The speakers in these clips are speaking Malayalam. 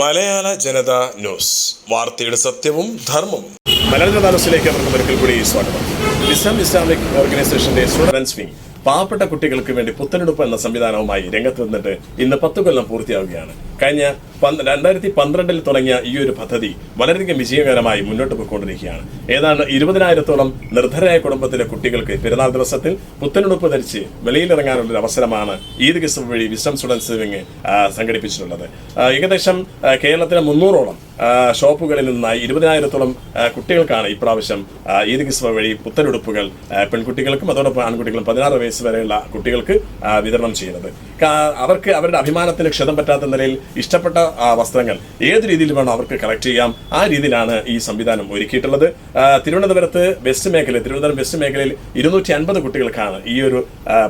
മലയാള ജനത ന്യൂസ്. വാർത്തയുടെ സത്യവും ധർമ്മവും. മലയാള ജനത ന്യൂസിലേക്ക് അവർക്ക് ഒരിക്കൽ കൂടി സ്വാഗതം. ഇസ്ലാം ഇസ്ലാമിക് ഓർഗനൈസേഷന്റെ സ്റ്റുഡൻസ് വിംഗ് പാവപ്പെട്ട കുട്ടികൾക്ക് വേണ്ടി പുത്തനെടുപ്പ് എന്ന സംവിധാനവുമായി രംഗത്ത് നിന്നിട്ട് ഇന്ന് പത്ത് കൊല്ലം പൂർത്തിയാവുകയാണ്. കഴിഞ്ഞ രണ്ടായിരത്തി പന്ത്രണ്ടിൽ തുടങ്ങിയ ഈ ഒരു പദ്ധതി വളരെയധികം വിജയകരമായി മുന്നോട്ട് പോയിക്കൊണ്ടിരിക്കുകയാണ്. ഏതാണ്ട് ഇരുപതിനായിരത്തോളം നിർധരായ കുടുംബത്തിലെ കുട്ടികൾക്ക് പെരുന്നാൾ ദിവസത്തിൽ പുത്തനുടുപ്പ് ധരിച്ച് വെളിയിലിറങ്ങാനുള്ള ഒരു അവസരമാണ് ഈദ് കിസ് വഴി വിശ്രം സ്റ്റുഡൻസ് വിങ് സംഘടിപ്പിച്ചിട്ടുള്ളത്. ഏകദേശം കേരളത്തിലെ മുന്നൂറോളം ഷോപ്പുകളിൽ നിന്നായി ഇരുപതിനായിരത്തോളം കുട്ടികൾക്കാണ് ഇപ്രാവശ്യം ഈദ് കിസ്വ വഴി പുത്തനുടുപ്പുകൾ പെൺകുട്ടികൾക്കും അതോടൊപ്പം ആൺകുട്ടികളും പതിനാറ് വയസ്സ് വരെയുള്ള കുട്ടികൾക്ക് വിതരണം ചെയ്യുന്നത്. അവർക്ക് അവരുടെ അഭിമാനത്തിന് ക്ഷതം പറ്റാത്ത നിലയിൽ ഇഷ്ടപ്പെട്ട വസ്ത്രങ്ങൾ ഏത് രീതിയിൽ വേണോ അവർക്ക് കളക്ട് ചെയ്യാം. ആ രീതിയിലാണ് ഈ സംവിധാനം ഒരുക്കിയിട്ടുള്ളത്. തിരുവനന്തപുരത്ത് വെസ്റ്റ് മേഖല തിരുവനന്തപുരം വെസ്റ്റ് മേഖലയിൽ ഇരുന്നൂറ്റി അൻപത് കുട്ടികൾക്കാണ് ഈ ഒരു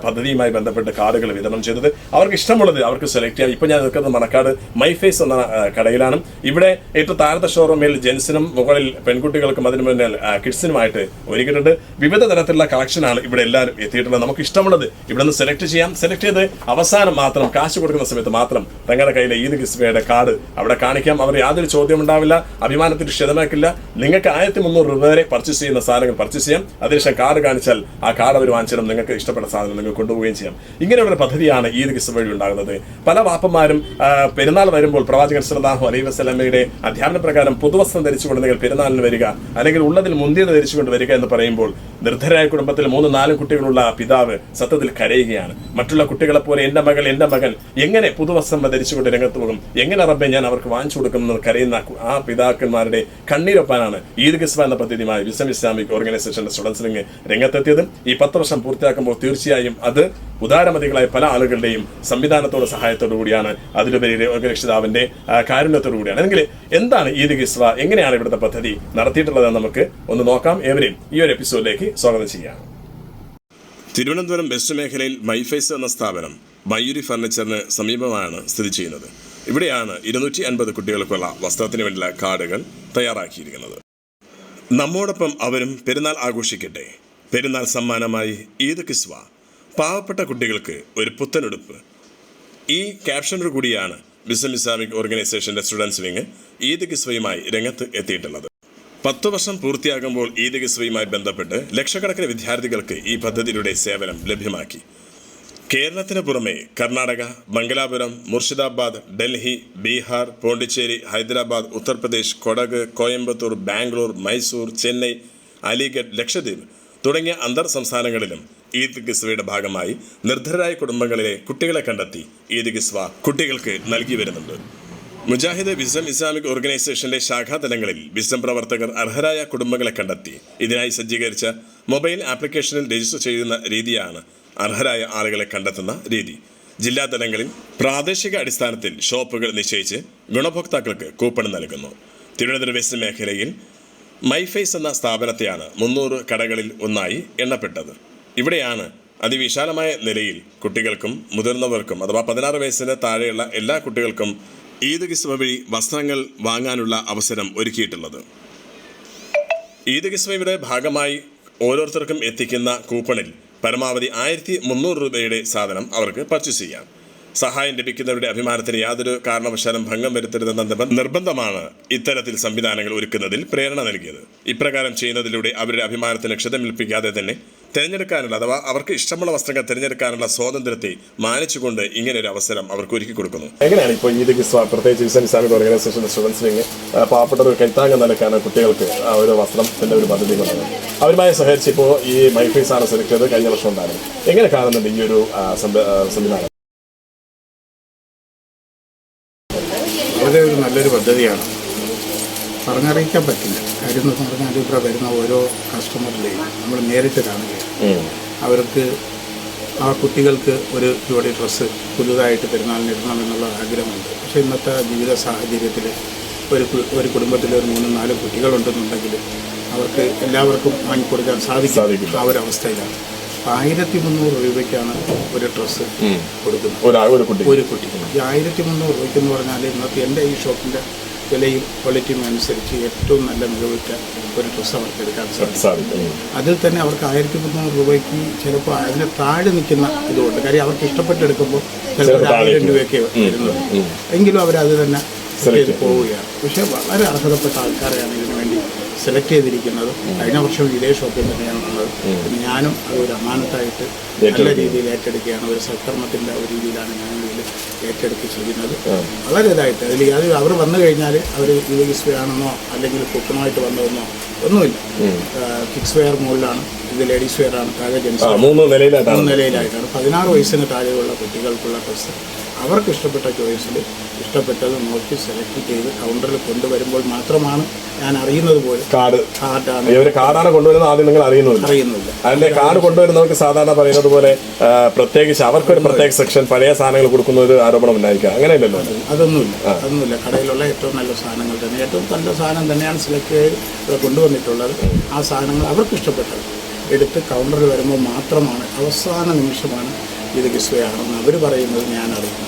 പദ്ധതിയുമായി ബന്ധപ്പെട്ട് കാർഡുകൾ വിതരണം ചെയ്തത്. അവർക്ക് ഇഷ്ടമുള്ളത് അവർക്ക് സെലക്ട് ചെയ്യാം. ഇപ്പൊ ഞാൻ നിൽക്കുന്നത് മണക്കാട് മൈ ഫേസ് എന്ന കടയിലാണ്. ഇവിടെ ഏറ്റവും താഴത്തെ ഷോറൂമിൽ ജെൻസിനും മുകളിൽ പെൺകുട്ടികൾക്കും അതിന് മുന്നിൽ കിഡ്സിനുമായിട്ട് ഒരുക്കിയിട്ടുണ്ട്. വിവിധ തരത്തിലുള്ള കളക്ഷനാണ് ഇവിടെ എല്ലാവരും എത്തിയിട്ടുള്ളത്. നമുക്ക് ഇഷ്ടമുള്ളത് ഇവിടെ നിന്ന് സെലക്ട് ചെയ്യാം. സെലക്ട് ചെയ്ത് അവസാനം മാത്രം കാശ് കൊടുക്കുന്ന സമയത്ത് മാത്രം തങ്ങളുടെ കയ്യിലെ ഈദ് കിസ്ബയുടെ കാർഡ് അവിടെ കാണിക്കാം. അവർ യാതൊരു ചോദ്യം ഉണ്ടാവില്ല അഭിമാനത്തിന് ക്ഷതമാക്കില്ല. നിങ്ങൾക്ക് ആയിരത്തി മുന്നൂറ് രൂപ വരെ പർച്ചേസ് ചെയ്യുന്ന സാധനങ്ങൾ പർച്ചേസ് ചെയ്യാം. അതിനുശേഷം കാർഡ് കാണിച്ചാൽ ആ കാർഡ് അവർ വാങ്ങിച്ചാലും നിങ്ങൾക്ക് ഇഷ്ടപ്പെട്ട സാധനം നിങ്ങൾ കൊണ്ടുപോവുകയും ചെയ്യാം. ഇങ്ങനെയുള്ള ഒരു പദ്ധതിയാണ് ഈദ് കിസ് വഴി ഉണ്ടാകുന്നത്. പല വാപ്പന്മാരും പെരുന്നാൾ വരുമ്പോൾ പ്രവാചകൻ സലാഹു അലൈഹി വസ്ലമയുടെ അധ്യാപന പ്രകാരം പുതുവസ്ത്രം ധരിച്ചുകൊണ്ട് നിങ്ങൾ പെരുന്നാളിന് വരിക അല്ലെങ്കിൽ ഉള്ളതിൽ മുന്തിയത് ധരിച്ചുകൊണ്ട് വരിക എന്ന് പറയുമ്പോൾ നിർദ്ധരായ കുടുംബത്തിൽ മൂന്ന് നാലും കുട്ടികളുള്ള പിതാവ് സത്യത്തിൽ കരയുകയാണ്. മറ്റുള്ള കുട്ടികളെ പോലെ എന്റെ മകൾ എന്റെ മകൻ എങ്ങനെ പുതുവസ്ത്രം ധരിച്ചുകൊണ്ട് രംഗത്ത് പോകും എങ്ങനെ റബ്ബെ ഞാൻ അവർക്ക് വാങ്ങിച്ചു കൊടുക്കുന്നത് കരയുന്ന ആ പിതാക്കന്മാരുടെ കണ്ണീരൊപ്പാനാണ് ഈദ് കിസ്വ എന്ന പദ്ധതിയുമായി വിസം ഇസ്ലാമിക് ഓർഗനൈസേഷന്റെ സ്റ്റുഡൻസ് വിങ് രംഗത്തെത്തിയത് ഈ പത്ത് വർഷം പൂർത്തിയാക്കുമ്പോൾ തീർച്ചയായും അത് ഉദാരമതികളായ പല ആളുകളുടെയും സംവിധാനത്തോടെ സഹായത്തോടു കൂടിയാണ്. അതിലുപരി രോഗരക്ഷിതാവിന്റെ കാരുണ്യത്തോടു കൂടിയാണ്. അല്ലെങ്കിൽ എന്താണ് ഈദ് കിസ്വ എങ്ങനെയാണ് ഇവിടുത്തെ പദ്ധതി നടത്തിയിട്ടുള്ളതെന്ന് നമുക്ക് ഒന്ന് നോക്കാം. ഏവരെയും ഈ ഒരു എപ്പിസോഡിലേക്ക് സ്വാഗതം ചെയ്യാം തിരുവനന്തപുരം വെസ്റ്റ് മേഖലയിൽ മൈഫൈസ് എന്ന സ്ഥാപനം മയൂരി ഫർണിച്ചറിന് സമീപമാണ് സ്ഥിതി ചെയ്യുന്നത്. ഇവിടെയാണ് ഇരുന്നൂറ്റി അൻപത് കുട്ടികൾക്കുള്ള വസ്ത്രത്തിന് വേണ്ടിയുള്ള കാർഡുകൾ തയ്യാറാക്കിയിരിക്കുന്നത്. നമ്മോടൊപ്പം അവരും പെരുന്നാൾ ആഘോഷിക്കട്ടെ. പെരുന്നാൾ സമ്മാനമായി ഈദ് കിസ്വ. പാവപ്പെട്ട കുട്ടികൾക്ക് ഒരു പുത്തനുടുപ്പ്. ഈ ക്യാപ്ഷനോട് കൂടിയാണ് ബിസം ഇസ്ലാമിക് ഓർഗനൈസേഷന്റെ സ്റ്റുഡൻസ് വിങ് ഈദ് കിസ്വയുമായി രംഗത്ത് എത്തിയിട്ടുള്ളത്. പത്തു വർഷം പൂർത്തിയാകുമ്പോൾ ഈദ് കിസ്വയുമായി ബന്ധപ്പെട്ട് ലക്ഷക്കണക്കിന് വിദ്യാർത്ഥികൾക്ക് ഈ പദ്ധതിയുടെ സേവനം ലഭ്യമാക്കി. കേരളത്തിന് പുറമെ കർണാടക മംഗലാപുരം മുർഷിദാബാദ് ഡൽഹി ബീഹാർ പോണ്ടിച്ചേരി ഹൈദരാബാദ് ഉത്തർപ്രദേശ് കൊടക് കോയമ്പത്തൂർ ബാംഗ്ലൂർ മൈസൂർ ചെന്നൈ അലിഗഡ് ലക്ഷദ്വീപ് തുടങ്ങിയ അന്തർ സംസ്ഥാനങ്ങളിലും ഈദ് ഗിസ്വയുടെ ഭാഗമായി നിർദ്ധരായ കുടുംബങ്ങളിലെ കുട്ടികളെ കണ്ടെത്തി ഈദ് ഗിസ്വ കുട്ടികൾക്ക് നൽകി വരുന്നുണ്ട്. മുജാഹിദ് വിസം ഇസ്ലാമിക് ഓർഗനൈസേഷന്റെ ശാഖാതലങ്ങളിൽ വിസം പ്രവർത്തകർ അർഹരായ കുടുംബങ്ങളെ കണ്ടെത്തി. ഇതിനായി സജ്ജീകരിച്ച മൊബൈൽ ആപ്ലിക്കേഷനിൽ രജിസ്റ്റർ ചെയ്യുന്ന രീതിയാണ് അർഹരായ ആളുകളെ കണ്ടെത്തുന്ന രീതി. ജില്ലാ തലങ്ങളിൽ പ്രാദേശിക അടിസ്ഥാനത്തിൽ ഷോപ്പുകൾ നിശ്ചയിച്ച് ഗുണഭോക്താക്കൾക്ക് കൂപ്പൺ നൽകുന്നു. തിരുവനന്തപുരം വെസ്റ്റ് മേഖലയിൽ മൈഫേസ് എന്ന സ്ഥാപനത്തെയാണ് മുന്നൂറ് കടകളിൽ ഒന്നായി എണ്ണപ്പെട്ടത്. ഇവിടെയാണ് അതിവിശാലമായ നിലയിൽ കുട്ടികൾക്കും മുതിർന്നവർക്കും അഥവാ പതിനാറ് വയസ്സിന് താഴെയുള്ള എല്ലാ കുട്ടികൾക്കും ഈദ് കിസ്മ വഴി വസ്ത്രങ്ങൾ വാങ്ങാനുള്ള അവസരം ഒരുക്കിയിട്ടുള്ളത്. ഈദ് കിസ്മയുടെ ഭാഗമായി ഓരോരുത്തർക്കും എത്തിക്കുന്ന കൂപ്പണിൽ പരമാവധി ആയിരത്തി മുന്നൂറ് രൂപയുടെ സാധനം അവർക്ക് പർച്ചേസ് ചെയ്യാം. സഹായം ലഭിക്കുന്നവരുടെ അഭിമാനത്തിന് യാതൊരു കാരണവശാലും ഭംഗം വരുത്തരുതെന്ന നിർബന്ധമാണ് ഇത്തരത്തിൽ സംവിധാനങ്ങൾ ഒരുക്കുന്നതിൽ പ്രേരണ നൽകിയത്. ഇപ്രകാരം ചെയ്യുന്നതിലൂടെ അവരുടെ അഭിമാനത്തിന് ക്ഷതമേൽപ്പിക്കാതെ തന്നെ തിരഞ്ഞെടുക്കാനുള്ള അഥവാ അവർക്ക് ഇഷ്ടമുള്ള വസ്ത്രങ്ങൾ തിരഞ്ഞെടുക്കാനുള്ള സ്വാതന്ത്ര്യത്തെ മാനിച്ചുകൊണ്ട് ഇങ്ങനെ ഒരു അവസരം അവർക്ക് ഒരുക്കി കൊടുക്കുന്നു. എങ്ങനെയാണ് ഇപ്പോൾ ഈ പ്രത്യേകിച്ച് ഇസ്ലാം ഇസ്ലാമിക് ഓർഗനൈസേഷൻ സ്റ്റുഡൻസ് വിങ് പാവപ്പെട്ട ഒരു കൈത്താങ്ങ് നിലക്കാണ് കുട്ടികൾക്ക് ആ ഒരു വസ്ത്രത്തിന്റെ ഒരു പദ്ധതി കൊണ്ടത്. അവരുമായി സഹകരിച്ച് ഇപ്പോൾ ഈ മൈഫീസ് ആണ് സെലക്ട് കഴിഞ്ഞ വർഷം ഉണ്ടായിരുന്നു എങ്ങനെ കാണുന്നുണ്ട് ഈ ഒരു സംവിധാനം വളരെ ഒരു നല്ലൊരു പദ്ധതിയാണ്. പറഞ്ഞറിയിക്കാൻ പറ്റില്ല. കാര്യം എന്ന് പറഞ്ഞാൽ ഇവിടെ വരുന്ന ഓരോ കസ്റ്റമറിലെയും നമ്മൾ നേരിട്ട് കാണുകയാണ്. അവർക്ക് ആ കുട്ടികൾക്ക് ഒരു ജോഡി ഡ്രസ്സ് പുതുതായിട്ട് പെരുന്നാളിന് ഇടണമെന്നുള്ള ആഗ്രഹമുണ്ട്. പക്ഷേ ഇന്നത്തെ ജീവിത സാഹചര്യത്തിൽ ഒരു ഒരു കുടുംബത്തിൽ ഒരു മൂന്നും നാലും കുട്ടികളുണ്ടെന്നുണ്ടെങ്കിൽ അവർക്ക് എല്ലാവർക്കും വാങ്ങിക്കൊടുക്കാൻ സാധിക്കും. ആ ഒരു അവസ്ഥയിലാണ് ആയിരത്തി മുന്നൂറ് രൂപയ്ക്കാണ് ഒരു ഡ്രസ്സ് കൊടുക്കുന്നത്. ഒരു ഒരു കുട്ടി. ഒരു കുട്ടി. ഈ ആയിരത്തി മുന്നൂറ് രൂപയ്ക്ക് എന്ന് പറഞ്ഞാൽ ഇന്നത്തെ എന്റെ ഈ ഷോപ്പിന്റെ വിലയും ക്വാളിറ്റിയും അനുസരിച്ച് ഏറ്റവും നല്ല മികവുറ്റ ഒരു ഡ്രസ്സ് അവർക്ക് എടുക്കാൻ സാധിക്കും അതിൽ തന്നെ അവർക്ക് ആയിരത്തി മുന്നൂറ് രൂപയ്ക്ക് ചിലപ്പോൾ അതിന് താഴെ നിൽക്കുന്ന ഇതുകൊണ്ട് കാര്യം അവർക്ക് ഇഷ്ടപ്പെട്ടെടുക്കുമ്പോൾ ചിലപ്പോൾ ഒരു ആയിരം രൂപയൊക്കെ വരുന്നത് എങ്കിലും അവരത് തന്നെ പോവുകയാണ്. പക്ഷേ വളരെ അർഹതപ്പെട്ട ആൾക്കാരെയാണ് ഇതിനു സെലക്ട് ചെയ്തിരിക്കുന്നത്. കഴിഞ്ഞ വർഷം ഇതേ ഷോപ്പിൽ തന്നെയാണ് ഉള്ളത്. ഞാനും അത് ഒരു അമാനത്തായിട്ട് നല്ല രീതിയിൽ ഏറ്റെടുക്കുകയാണ്. ഒരു സൽക്കർമ്മത്തിന്റെ ഒരു രീതിയിലാണ് ഞാൻ ഇതിൽ ഏറ്റെടുത്ത് ചെയ്യുന്നത് വളരെ ഇതായിട്ട്. അതിൽ അത് അവർ വന്നു കഴിഞ്ഞാൽ അവർ യുവകിസ് വെയർ ആണെന്നോ അല്ലെങ്കിൽ കുക്കണമായിട്ട് വന്നതെന്നോ ഒന്നുമില്ല. കിഡ്സ് വെയർ മുകളിലാണ് ഇത് ലേഡീസ് വെയർ ആണ്. താഴെ ജെൻസ് മൂന്ന് നിലയിലായിട്ടാണ്. പതിനാറ് വയസ്സിന് താഴെയുള്ള കുട്ടികൾക്കുള്ള ഡ്രസ്സ്. അവർക്ക് ഇഷ്ടപ്പെട്ട ചോയ്സിൽ ഇഷ്ടപ്പെട്ടത് നോക്കി സെലക്ട് ചെയ്ത് കൗണ്ടറിൽ കൊണ്ടുവരുമ്പോൾ മാത്രമാണ് ഞാൻ അറിയുന്നത് പോലെ കാർഡ്. കാർഡാണ് ഇവർ കാർഡാണ് കൊണ്ടുവരുന്നത് ആദ്യം നിങ്ങൾ അറിയുന്നില്ല അറിയുന്നില്ല അതിന്റെ കാർഡ് കൊണ്ടുവരുന്നവർക്ക് സാധാരണ പറയുന്നത് പോലെ പ്രത്യേകിച്ച് അവർക്കൊരു പ്രത്യേക സെക്ഷൻ പഴയ സാധനങ്ങൾ കൊടുക്കുന്ന ഒരു ആരോപണം ഉണ്ടായിരിക്കുക അങ്ങനെയല്ലല്ലോ? അതൊന്നുമില്ല. അതൊന്നുമില്ല. കടയിലുള്ള ഏറ്റവും നല്ല സാധനങ്ങൾ തന്നെ ഏറ്റവും നല്ല സാധനം തന്നെയാണ് സെലക്ട് ചെയ്ത് ഇവിടെ കൊണ്ടുവന്നിട്ടുള്ളത്. ആ സാധനങ്ങൾ അവർക്ക് ഇഷ്ടപ്പെട്ടത്. എടുത്ത് കൗണ്ടറിൽ വരുമ്പോൾ മാത്രമാണ് അവസാന നിമിഷമാണ് ഇത് കിസ്വയാണെന്ന് അവർ പറയുന്നത് ഞാൻ അറിയുന്നത്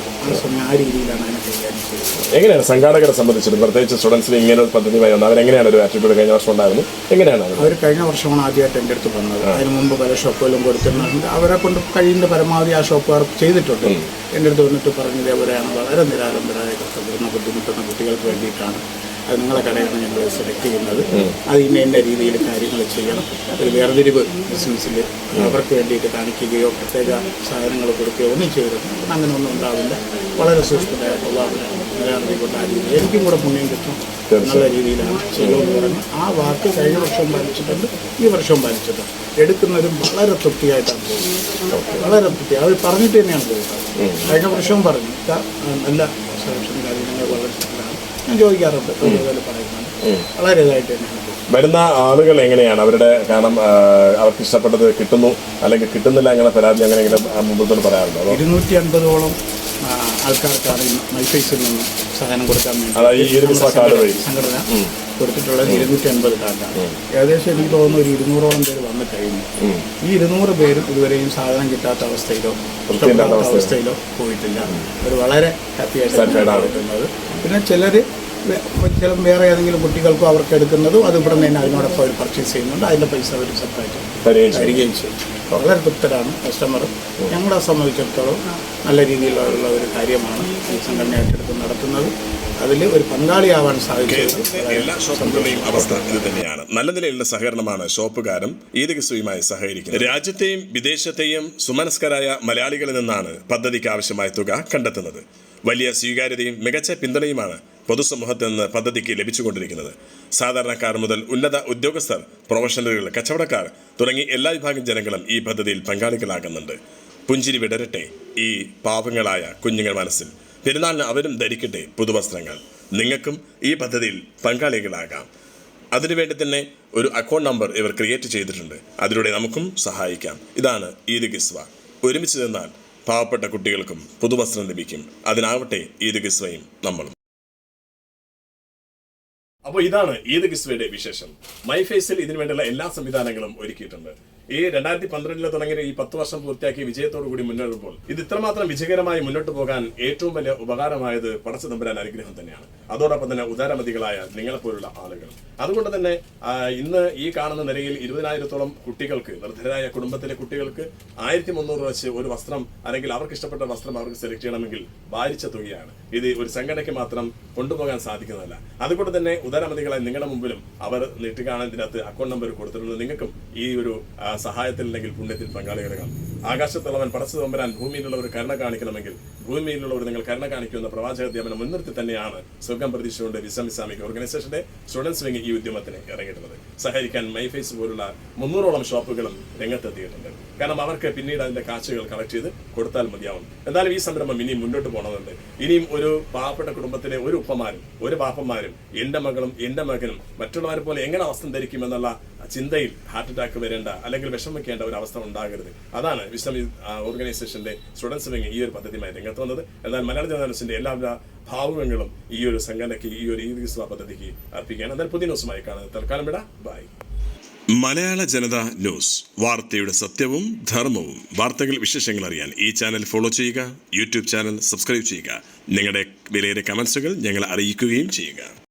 ആ രീതിയിലാണ് അതിനെ കൈകാര്യം ചെയ്തത് എങ്ങനെയാണ് സംഘാടകരെ സംബന്ധിച്ചിട്ട് പ്രത്യേകിച്ച് സ്റ്റുഡൻസിന് ഇങ്ങനെ ഒരു പദ്ധതിയുമായി വന്നത് അവരെങ്ങനെയാണ് ഒരു ആറ്റിറ്റ്യൂഡ് കഴിഞ്ഞ വർഷം ഉണ്ടായിരുന്നു എങ്ങനെയാണ് അവർ കഴിഞ്ഞ വർഷമാണ് ആദ്യമായിട്ട് എന്റെ അടുത്ത് വന്നത്. അതിന് മുമ്പ് പല ഷോപ്പുകളും കൊടുത്തിരുന്നുണ്ട് അവരെ കൊണ്ട് കഴിയുന്ന പരമാവധി ആ ഷോപ്പുകാർ ചെയ്തിട്ടുണ്ട്. എന്റെ അടുത്ത് വന്നിട്ട് പറഞ്ഞു ഇതേപോലെയാണ്. വളരെ നിരാലംബരായ കഷ്ടപ്പെടുന്ന ബുദ്ധിമുട്ടുന്ന കുട്ടികൾക്ക് വേണ്ടിയിട്ടാണ്. അത് നിങ്ങളെ കടയാണ് ഞങ്ങൾ സെലക്ട് ചെയ്യുന്നത്. അത് ഇന്ന രീതിയിൽ കാര്യങ്ങൾ ചെയ്യണം. ഒരു വേർതിരിവ് ബിസിനസ്സിൽ അവർക്ക് വേണ്ടിയിട്ട് കാണിക്കുകയോ പ്രത്യേക സാധനങ്ങൾ കൊടുക്കുകയോ ഒന്നും ചെയ്തിട്ടുണ്ട് അങ്ങനെ ഒന്നും ഉണ്ടാവില്ല. വളരെ സൂക്ഷ്മതയായിട്ടുള്ള നിലനിർത്തിക്കൊണ്ട് ആ രീതിയിൽ എനിക്കും കൂടെ പുണ്യം കിട്ടും. നല്ല രീതിയിലാണ് ചെയ്യുമെന്ന് പറഞ്ഞ് ആ വാക്ക് കഴിഞ്ഞ വർഷം പാലിച്ചിട്ടുണ്ട്. ഈ വർഷം പാലിച്ചിട്ടുണ്ട്. എടുക്കുന്നവരും വളരെ തൃപ്തിയായിട്ടാണ് പോകുന്നത്. വളരെ തൃപ്തി. അവർ പറഞ്ഞിട്ട് തന്നെയാണ് പോകുന്നത്. കഴിഞ്ഞ വർഷവും പറഞ്ഞു. "ഇക്ക, ആ, നല്ല സെലക്ഷൻ കാര്യങ്ങൾ വളരെ ഞാൻ ചോദിക്കാറുണ്ട് പറയുന്നുണ്ട്. വളരെ ഇതായിട്ട് തന്നെയാണ് വരുന്ന ആളുകൾ എങ്ങനെയാണ്? അവരുടെ കാരണം അവർക്ക് ഇഷ്ടപ്പെട്ടത് കിട്ടുന്നു അല്ലെങ്കിൽ കിട്ടുന്നില്ല അങ്ങനെ പരാതി അങ്ങനെ മുമ്പത്തോട് പറയാറുണ്ടോ? ഇരുന്നൂറ്റി അൻപതോളം ആൾക്കാർക്കാണ് മൈഫൈസിൽ നിന്ന് സഹായം കൊടുക്കാൻ വേണ്ടി സംഘടന കൊടുത്തിട്ടുള്ളത് ഇരുന്നൂറ്റി അൻപത് കാർഡാണ്. ഏകദേശം എനിക്ക് തോന്നുന്നു ഒരു ഇരുന്നൂറോളം പേര് വന്നു കഴിഞ്ഞു ഈ ഇരുന്നൂറ് പേരും ഇതുവരെയും സാധനം കിട്ടാത്ത അവസ്ഥയിലോ അവസ്ഥയിലോ. പോയിട്ടില്ല. അവർ വളരെ ഹാപ്പി ആയിട്ടാണ് പോയിട്ടുള്ളത്. പിന്നെ ചിലർ ചില വേറെ ഏതെങ്കിലും കുട്ടികൾക്കോ അവർക്ക് എടുക്കുന്നതും അത് ഇവിടെ നിന്ന് തന്നെ അതിനോടൊപ്പം അവർ പർച്ചേസ് ചെയ്യുന്നുണ്ട്. അതിന്റെ പൈസ അവർ സെപ്പറേറ്റ് തരികയും ചെയ്യും. വളരെ തൃപ്തരാണ് കസ്റ്റമർ ഞങ്ങളെ സംബന്ധിച്ചിടത്തോളം നല്ല രീതിയിലുള്ള ഒരു കാര്യമാണ് ഈ സംഘടന ഏറ്റെടുത്ത് നടത്തുന്നത്. അതിൽ ഒരു പങ്കാളിയാവാൻ സാധിച്ചത് എല്ലാ ഷോപ്പുകളുടെയും അവസ്ഥ ഇത് തന്നെയാണ്. നല്ല നിലയിലുള്ള സഹകരണമാണ് ഷോപ്പുകാരും ഈദ് സഹകരിക്കുന്നത്. രാജ്യത്തെയും വിദേശത്തെയും സുമനസ്കരായ മലയാളികളിൽ നിന്നാണ് പദ്ധതിക്ക് ആവശ്യമായ തുക കണ്ടെത്തുന്നത്. വലിയ സ്വീകാര്യതയും മികച്ച പിന്തുണയുമാണ് പൊതുസമൂഹത്തിൽ നിന്ന് പദ്ധതിക്ക് ലഭിച്ചുകൊണ്ടിരിക്കുന്നത്. സാധാരണക്കാർ മുതൽ ഉന്നത ഉദ്യോഗസ്ഥർ പ്രൊഫഷണലുകൾ കച്ചവടക്കാർ തുടങ്ങി എല്ലാ വിഭാഗം ജനങ്ങളും ഈ പദ്ധതിയിൽ പങ്കാളികളാകുന്നുണ്ട്. പുഞ്ചിരി വിടരട്ടെ ഈ പാവങ്ങളായ കുഞ്ഞുങ്ങൾ മനസ്സിൽ. പെരുന്നാളിന് അവരും ധരിക്കട്ടെ പുതുവസ്ത്രങ്ങൾ. നിങ്ങൾക്കും ഈ പദ്ധതിയിൽ പങ്കാളികളാകാം. അതിനുവേണ്ടി തന്നെ ഒരു അക്കൗണ്ട് നമ്പർ ഇവർ ക്രിയേറ്റ് ചെയ്തിട്ടുണ്ട്. അതിലൂടെ നമുക്കും സഹായിക്കാം. ഇതാണ് ഈദ് ഗിസ്വ ഒരുമിച്ച് നിന്നാൽ പാവപ്പെട്ട കുട്ടികൾക്കും പുതുവസ്ത്രം ലഭിക്കും. അതിനാവട്ടെ ഈദ് ഗിസ്വയും നമ്മളും. അപ്പോൾ ഇതാണ് ഏത് കിസ്വയുടെ വിശേഷം? മൈ ഫേസിൽ ഇതിനു വേണ്ടിയുള്ള എല്ലാ സംവിധാനങ്ങളും ഒരുക്കിയിട്ടുണ്ട്. ഈ രണ്ടായിരത്തി പന്ത്രണ്ടിൽ തുടങ്ങിയ ഈ പത്ത് വർഷം പൂർത്തിയാക്കി വിജയത്തോടു കൂടി മുന്നേറുമ്പോൾ ഇത് ഇത്രമാത്രം വിജയകരമായി മുന്നോട്ട് പോകാൻ ഏറ്റവും വലിയ ഉപകാരമായത് പടച്ചു അനുഗ്രഹം തന്നെയാണ്. അതോടൊപ്പം തന്നെ ഉദാരമതികളായ നിങ്ങളെപ്പോലുള്ള ആളുകൾ. അതുകൊണ്ട് തന്നെ ഇന്ന് ഈ കാണുന്ന നിലയിൽ ഇരുപതിനായിരത്തോളം കുട്ടികൾക്ക് നിർദ്ധരായ കുടുംബത്തിലെ കുട്ടികൾക്ക് ആയിരത്തി മുന്നൂറ് വെച്ച് ഒരു വസ്ത്രം അല്ലെങ്കിൽ അവർക്ക് ഇഷ്ടപ്പെട്ട വസ്ത്രം അവർക്ക് സെലക്ട് ചെയ്യണമെങ്കിൽ ഭാരിച്ച തുകയാണ്. ഇത് ഒരു സംഘടനയ്ക്ക് മാത്രം കൊണ്ടുപോകാൻ സാധിക്കുന്നതല്ല. അതുകൊണ്ട് തന്നെ ഉദരമതികളെ നിങ്ങളുടെ മുമ്പിലും അവർ നീട്ടിക്കാണതിനകത്ത് അക്കൗണ്ട് നമ്പർ കൊടുത്തിട്ടുണ്ട്. നിങ്ങൾക്കും ഈ ഒരു സഹായത്തിൽ അല്ലെങ്കിൽ പുണ്യത്തിൽ പങ്കാളികളാകാം ആകാശത്തുള്ളവൻ പടച്ചു തമ്പരാൻ ഭൂമിയിലുള്ളവർ കരുണ കാണിക്കണമെങ്കിൽ ഭൂമിയിലുള്ളവർ നിങ്ങൾ കരുണ കാണിക്കുമെന്ന പ്രവാചക അധ്യാപനം മുൻനിർത്തി തന്നെയാണ് സ്വർഗം പ്രതീക്ഷയുടെ വിസം ഇസ്ലാമിക് ഓർഗനൈസേഷന്റെ സ്റ്റുഡൻസ് വിങ് ഈ ഉദ്യമത്തിന് ഇറങ്ങിയിട്ടുള്ളത്. സഹകരിക്കാൻ മൈഫേസ് പോലുള്ള മുന്നൂറോളം ഷോപ്പുകളും രംഗത്തെത്തിയിട്ടുണ്ട്. കാരണം അവർക്ക് പിന്നീട് അതിന്റെ കാശുകൾ കളക്ട് ചെയ്ത് കൊടുത്താൽ മതിയാവും. എന്നാലും ഈ സംരംഭം ഇനിയും മുന്നോട്ട് പോകണമെന്നുണ്ട് ഇനിയും ഒരു പാവപ്പെട്ട കുടുംബത്തിലെ ഒരു ഉപ്പമാരും ഒരു പാപ്പന്മാരും എന്റെ മകളും എന്റെ മകനും മറ്റുള്ളവരെ പോലെ എങ്ങനെ വസ്ത്രം ധരിക്കുമെന്നുള്ള ചിന്തയിൽ ഹാർട്ട് അറ്റാക്ക് വരേണ്ട അല്ലെങ്കിൽ വിഷമിക്കേണ്ട ഒരു അവസ്ഥ ഉണ്ടാകരുത്. അതാണ് വിശ്വം ഓർഗനൈസേഷന്റെ സ്റ്റുഡൻസ് വിങ് ഈ ഒരു പദ്ധതിയുമായി രംഗത്ത് വന്നത്. എന്നാൽ മലയാള ജനതാസിന്റെ എല്ലാവിധ ഭാവങ്ങളും ഈ ഒരു സംഘടനയ്ക്ക് ഈ ഒരു ഈ പദ്ധതിക്ക് അർപ്പിക്കുകയാണ്. എന്നാൽ പുതിയ ന്യൂസുമായി കാണുന്നത് തൽക്കാലം വിട. By Malayala Janata news. വാർത്തയുടെ സത്യവും ധർമ്മവും. വാർത്തകൾ വിശേഷങ്ങൾ അറിയാൻ ഈ ചാനൽ ഫോളോ ചെയ്യുക. യൂട്യൂബ് ചാനൽ സബ്സ്ക്രൈബ് ചെയ്യുക. നിങ്ങളുടെ വിലയേറെ കമൻസുകൾ ഞങ്ങളെ അറിയിക്കുകയും ചെയ്യുക.